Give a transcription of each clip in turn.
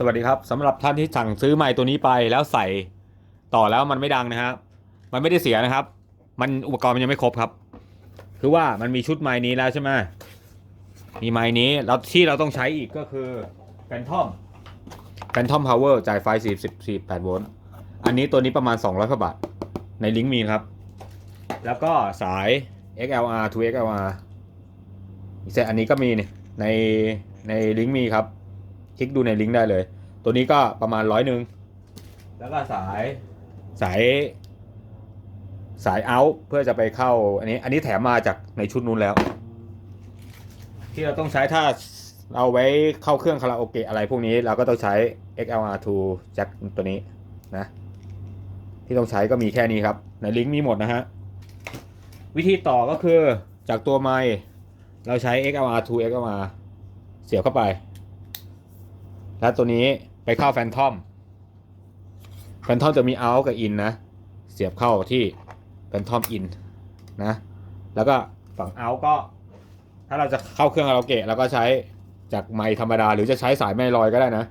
สวัสดีครับสำหรับท่านที่สั่งซื้อไมค์ตัวนี้ไปแล้วใส่ต่อแล้วมันไม่ดังนะครับ มันไม่ได้เสียนะครับ มันอุปกรณ์มันยังไม่ครบครับ คือว่ามันมีชุดไมค์นี้แล้วใช่ไหมมีไมค์นี้แล้วที่เราต้องใช้อีกก็คือแฟนทอมแฟนทอมพาวเวอร์จ่ายไฟ40 48โวลต์อันนี้ตัวนี้ประมาณ 200กว่าบาทในลิงก์มีครับ แล้วก็สาย XLR to XLR อีกเซตอันนี้ก็มีในในลิงก์มีครับ คลิกดูในลิงก์ได้เลย ตัวนี้ก็ประมาณร้อยหนึ่งแล้วก็สายสายสายเอาเพื่อจะไปเข้าอันนี้อันนี้แถมมาจากในชุดนู้นแล้ว ที่เราต้องใช้ถ้าเอาไว้เข้าเครื่องคาราโอเกะอะไรพวกนี้เราก็ต้องใช้ XLR2 jack ตัวนี้นะ ที่ต้องใช้ก็มีแค่นี้ครับ ในลิงก์มีหมดนะฮะ วิธีต่อก็คือจากตัวไมค์เราใช้ XLR2 XLR เสียบเข้าไป แล้วตัวนี้ไปเข้าแฟนทอม แฟนทอมจะมีเอากับอินนะ เสียบเข้าที่แฟนทอมอินนะ แล้วก็ฝั่งเอาก็ ถ้าเราจะเข้าเครื่องคาราโอเกะเราก็ใช้จากไมค์ธรรมดา หรือจะใช้สายไมค์ลอยก็ได้นะ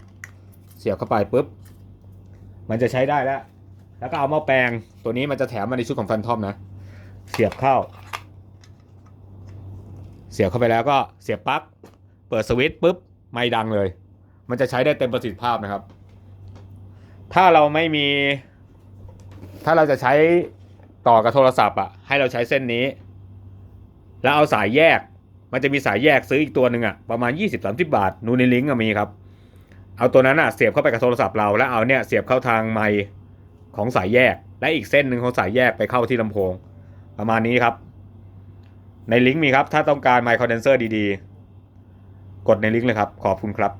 เสียบเข้าไปปุ๊บ มันจะใช้ได้แล้ว แล้วก็เอาหม้อแปลงตัวนี้มันจะแถมมาในชุดของแฟนทอมนะ เสียบเข้า เสียบเข้าไปแล้วก็เสียบปลั๊ก เปิดสวิตช์ปุ๊บ ไม่ดังเลย มันจะใช้ได้เต็มประสิทธิภาพนะครับ ถ้าเราไม่มี ถ้าเราจะใช้ต่อกับโทรศัพท์อะ ให้เราใช้เส้นนี้ แล้วเอาสายแยก มันจะมีสายแยกซื้ออีกตัวหนึ่งอะประมาณ 20-30 บาท นูนในลิงก์มีครับ เอาตัวนั้นอะเสียบเข้าไปกับโทรศัพท์เรา แล้วเอาเนี่ยเสียบเข้าทางไมค์ของสายแยก และอีกเส้นหนึ่งของสายแยกไปเข้าที่ลำโพง ประมาณนี้ครับ ในลิงก์มีครับ ถ้าต้องการไมค์คอนเดนเซอร์ดีๆ กดในลิงก์เลยครับ ขอบคุณครับ